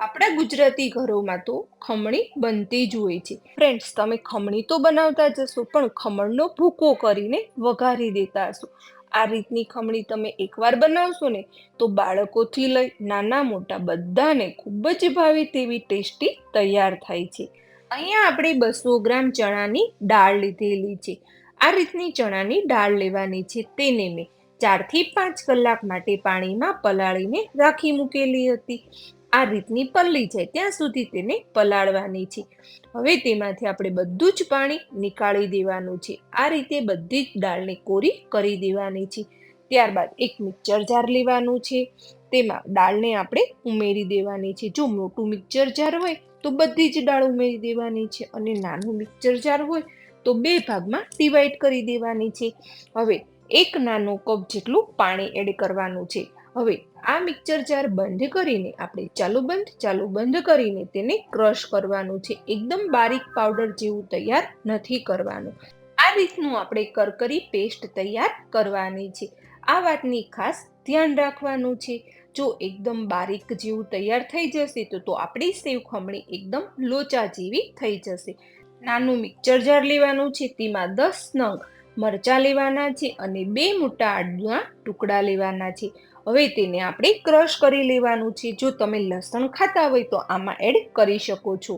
આપણા ગુજરાતી ઘરોમાં તો ખમણી બનતી જ હોય છે. ફ્રેન્ડ્સ તમે ખમણી તો બનાવતા જ હશો, પણ ખમણનો ભૂકો કરીને વઘારી દેતા હશો. આ રીતની ખમણી તમે એકવાર બનાવશો ને, તો બાળકોથી લઈ નાના મોટા બધાને ખૂબ જ ભાવે તેવી ટેસ્ટી તૈયાર થાય છે. અહીંયા આપણે બસો ગ્રામ ચણાની દાળ લીધેલી છે. આ રીતની ચણાની દાળ લેવાની છે તેને મેં ચારથી પાંચ કલાક માટે પાણીમાં પલાળીને રાખી મૂકેલી હતી. આ રીતની પલ્લી જાય ત્યાં સુધી તેને પલાળવાની છે. હવે તેમાંથી આપણે બધું જ પાણી નીકાળી દેવાનું છે. આ રીતે બધી જ દાળને કોરી કરી દેવાની છે. ત્યારબાદ એક મિક્સર જાર લેવાનું છે. તેમાં દાળને આપણે ઉમેરી દેવાની છે. જો મોટું મિક્સર જાર હોય તો બધી જ દાળ ઉમેરી દેવાની છે અને નાનું મિક્સર જાર હોય તો બે ભાગમાં ડિવાઈડ કરી દેવાની છે. હવે એક નાનો કપ જેટલું પાણી એડ કરવાનું છે. હવે આ મિક્સર જાર બંધ કરીને, આપણે ચાલુ બંધ ચાલુ બંધ કરીને તેને ક્રશ કરવાનું છે. એકદમ બારીક પાવડર જેવું તૈયાર નથી કરવાનું. આ રીતનું આપણે કરકરી પેસ્ટ તૈયાર કરવાની છે. આ વાતની ખાસ ધ્યાન રાખવાનું છે. જો એકદમ બારીક જેવું તૈયાર થઈ જશે, તો તો આપણી સેવ ખમણી એકદમ લોચા જેવી થઈ જશે. નાનું મિક્સર જાર લેવાનું છે, તેમાં દસ નંગ મરચાં લેવાના છે અને બે મોટા આડુના ટુકડા લેવાના છે. હવે તેને આપણે ક્રશ કરી લેવાનું છે. જો તમે લસણ ખાતા હોય તો આમાં એડ કરી શકો છો.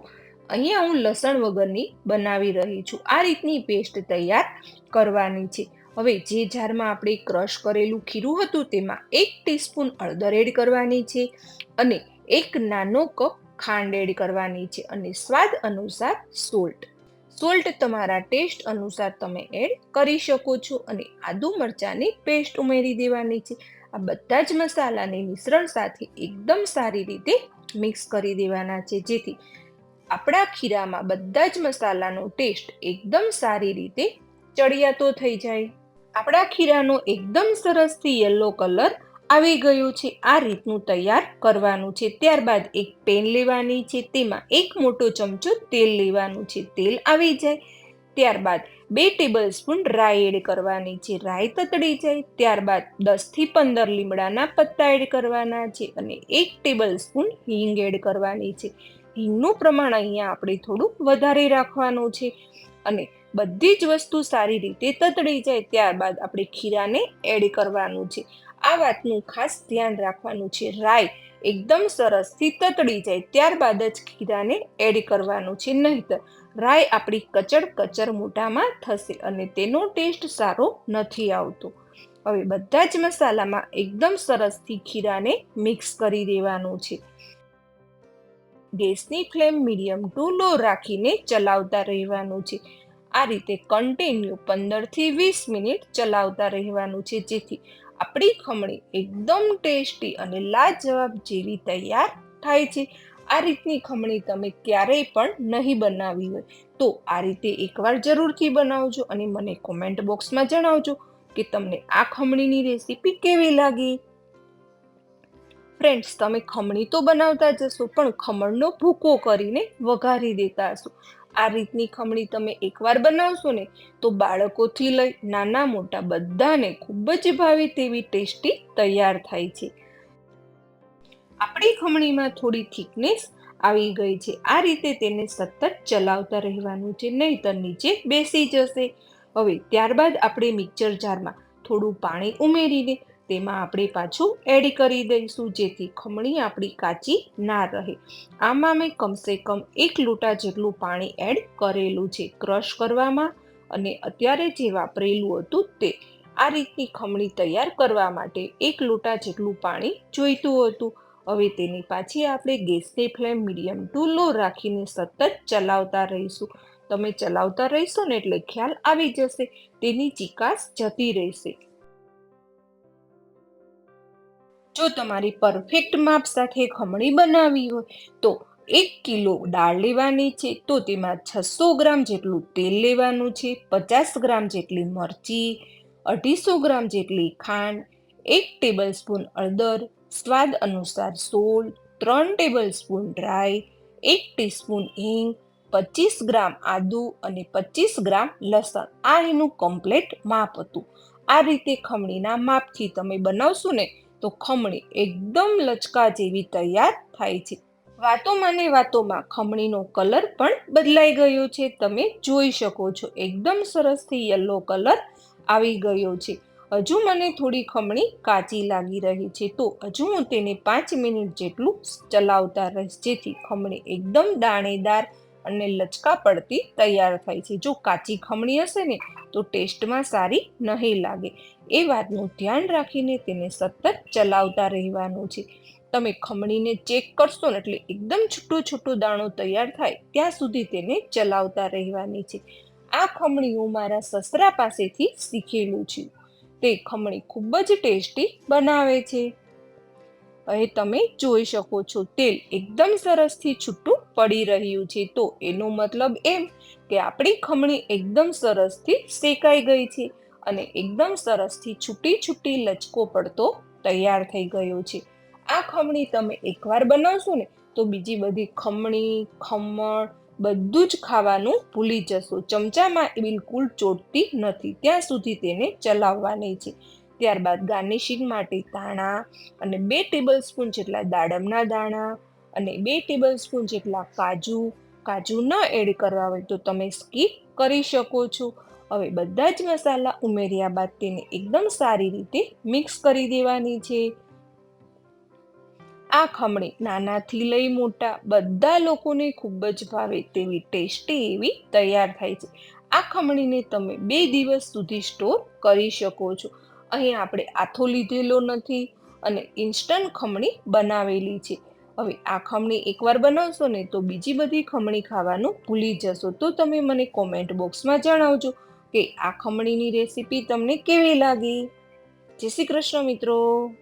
અહીંયા હું લસણ વગરની બનાવી રહી છું. આ રીતની પેસ્ટ તૈયાર કરવાની છે. હવે જે જારમાં આપણે ક્રશ કરેલું ખીરું હતું તેમાં એક ટીસ્પૂન હળદર એડ કરવાની છે અને એક નાનો કપ ખાંડ એડ કરવાની છે અને સ્વાદ અનુસાર સોલ્ટ. સોલ્ટ તમારા ટેસ્ટ અનુસાર તમે એડ કરી શકો છો અને આદુ મરચાંની પેસ્ટ ઉમેરી દેવાની છે. આ બધા જ મસાલાને મિશ્રણ સાથે એકદમ સારી રીતે મિક્સ કરી દેવાના છે. જેથી આપણા ખીરામાં બધા જ મસાલાનો ટેસ્ટ એકદમ સારી રીતે ચડિયાતો થઈ જાય. આપણા ખીરાનો એકદમ સરસથી યલો કલર આવી ગયો છે. આ રીતનું તૈયાર કરવાનું છે. ત્યારબાદ એક પેન લેવાની છે. તેમાં એક મોટો ચમચો તેલ લેવાનું છે. તેલ આવી જાય. ત્યારબાદ બે ટેબલ સ્પૂન રાઈ એડ કરવાની છે રાઈ તતડી જાય, ત્યારબાદ દસથી પંદર લીમડાના પત્તા એડ કરવાના છે અને એક ટેબલ સ્પૂન હિંગ એડ કરવાની છે. હિંગનું પ્રમાણ અહીંયા આપણે થોડું વધારે રાખવાનું છે અને બધી જ વસ્તુ સારી રીતે તતડી જાય, ત્યારબાદ આપણે ખીરાને એડ કરવાનું છે. આ વાતનું ખાસ ધ્યાન રાખવાનું છે. રાઈ એકદમ સરસથી તતડી જાય, ત્યારબાદ જ ખીરાને એડ કરવાનું છે. નહીતર રાઈ આપણી કચડ કચર મોઢામાં થશે અને તેનો ટેસ્ટ સારો નથી આવતો. હવે બધા જ મસાલામાં એકદમ સરસથી ખીરાને મિક્સ કરી દેવાનું છે. ગેસની ફ્લેમ મીડિયમ ટુ લો રાખીને ચલાવતા રહેવાનું છે. આ રીતે કન્ટિન્યુ પંદરથી વીસ મિનિટ ચલાવતા રહેવાનું છે, જેથી આપણી ખમણી એકદમ ટેસ્ટી અને લાજવાબ જેવી તૈયાર થાય છે. આ રીતની ખમણી તમે ક્યારેય પણ નહીં બનાવી હોય. તો આ રીતે એકવાર જરૂરથી બનાવજો અને મને કોમેન્ટ બોક્સમાં જણાવજો કે તમને આ ખમણીની રેસીપી કેવી લાગી? ફ્રેન્ડ્સ તમે ખમણી તો બનાવતા જશો પણ ખમણનો ભૂકો કરીને વઘારી દેતા હશો. આ રીતની ખમણી તમે એકવાર બનાવશો ને, તો બાળકોથી લઈ નાના મોટા બધાને ખૂબ જ ભાવે તેવી ટેસ્ટી તૈયાર થાય છે. આપણી ખમણીમાં થોડી થિકનેસ આવી ગઈ છે. આ રીતે તેને સતત ચલાવતા રહેવાનું છે, નહીંતર નીચે બેસી જશે. હવે ત્યારબાદ આપણે મિક્સર જારમાં થોડું પાણી ઉમેરીને તેમાં આપણે પાછું એડ કરી દઈશું, જેથી ખમણી આપણી કાચી ના રહે. આમાં મેં કમસે કમ એક લોટા જેટલું પાણી એડ કરેલું છે ક્રશ કરવામાં અને અત્યારે જે વાપરેલું હતું તે. આ રીતની ખમણી તૈયાર કરવા માટે એક લોટા જેટલું પાણી જોઈતું હતું. હવે તેની પાછી આપણે ગેસની ફ્લેમ મીડિયમ ટુ લો રાખીને સતત ચલાવતા રહીશું. તમે ચલાવતા રહીશો ને એટલે ખ્યાલ આવી જશે, તેની ચિકાસ જતી રહેશે. જો તમારી પરફેક્ટ માપ સાથે ખમણી બનાવવી હોય, તો એક કિલો દાળ લેવાની છે, તો તેમાં છસો ગ્રામ જેટલું તેલ લેવાનું છે, પચાસ ગ્રામ જેટલી મરચી, અઢીસો ગ્રામ જેટલી ખાંડ, એક ટેબલ સ્પૂન હળદર સ્વાદ અનુસાર સોલ, ત્રણ ટેબલ સ્પૂન ડ્રાય એક ટીસ્પૂન હિંગ, પચીસ ગ્રામ આદુ અને પચીસ ગ્રામ લસણ. આ એનું કમ્પ્લેટ માપ હતું. આ રીતે ખમણીના માપથી તમે બનાવશો ને તો ખમણી એકદમ લચકા જેવી તૈયાર થાય છે. વાતોમાં ને વાતોમાં ખમણીનો કલર પણ બદલાઈ ગયો છે. તમે જોઈ શકો છો. એકદમ સરસથી યલો કલર આવી ગયો છે. હજુ મને થોડી ખમણી કાચી લાગી રહી છે, તો હજુ હું તેને પાંચ મિનિટ જેટલું ચલાવતા રહીશ, જેથી ખમણી એકદમ દાણેદાર અને લચકા પડતી તૈયાર થાય છે. જો કાચી ખમણી હશે ને, તો ટેસ્ટમાં સારી નહીં લાગે. એ વાતનું ધ્યાન રાખીને તેને સતત ચલાવતા રહેવાનું છે. તમે ખમણીને ચેક કરશો ને, એટલે એકદમ છૂટું છૂટું દાણો તૈયાર થાય, ત્યાં સુધી તેને ચલાવતા રહેવાની છે. આ ખમણી હું મારા સસરા પાસેથી શીખેલું છું. તે ખમણી ખૂબ જ ટેસ્ટી બનાવે છે. અહીં તમે જોઈ શકો છો, તેલ એકદમ સરસથી છૂટું પડી રહ્યું છે. તો એનો મતલબ એમ કે આપણી ખમણી એકદમ સરસથી શેકાઈ ગઈ છે અને એકદમ સરસથી છૂટી છૂટી લચકો પડતો તૈયાર થઈ ગયો છે. આ ખમણી તમે એકવાર બનાવશો ને તો બીજી બધી ખમણી, ખમણ બધું જ ખાવાનું ભૂલી જશો. ચમચામાં બિલકુલ ચોટતી નથી. ત્યાં સુધી તેને ચલાવવાની છે. ત્યારબાદ ગાર્નિશિંગ માટે ધાણા અને બે ટેબલ સ્પૂન જેટલા દાડમના દાણા અને બે ટેબલ સ્પૂન જેટલા કાજુ. કાજુ ન એડ કરવા હોય તો તમે સ્કીપ કરી શકો છો. હવે બધા જ મસાલા ઉમેર્યા બાદ તેને એકદમ સારી રીતે મિક્સ કરી દેવાની છે. આ ખમણી નાનાથી લઈ મોટા બધા લોકોને ખૂબ જ ભાવે તેવી ટેસ્ટી એવી તૈયાર થાય છે. આ ખમણીને તમે બે દિવસ સુધી સ્ટોર કરી શકો છો. અહીં આપણે આથો લીધેલો નથી અને ઇન્સ્ટન્ટ ખમણી બનાવેલી છે. હવે આ ખમણી એકવાર બનાવશો ને તો બીજી બધી ખમણી ખાવાનું ભૂલી જશો. તો તમે મને કોમેન્ટ બોક્સમાં જણાવજો કે આ ખમણીની રેસીપી તમને કેવી લાગી? જય શ્રી કૃષ્ણ મિત્રો.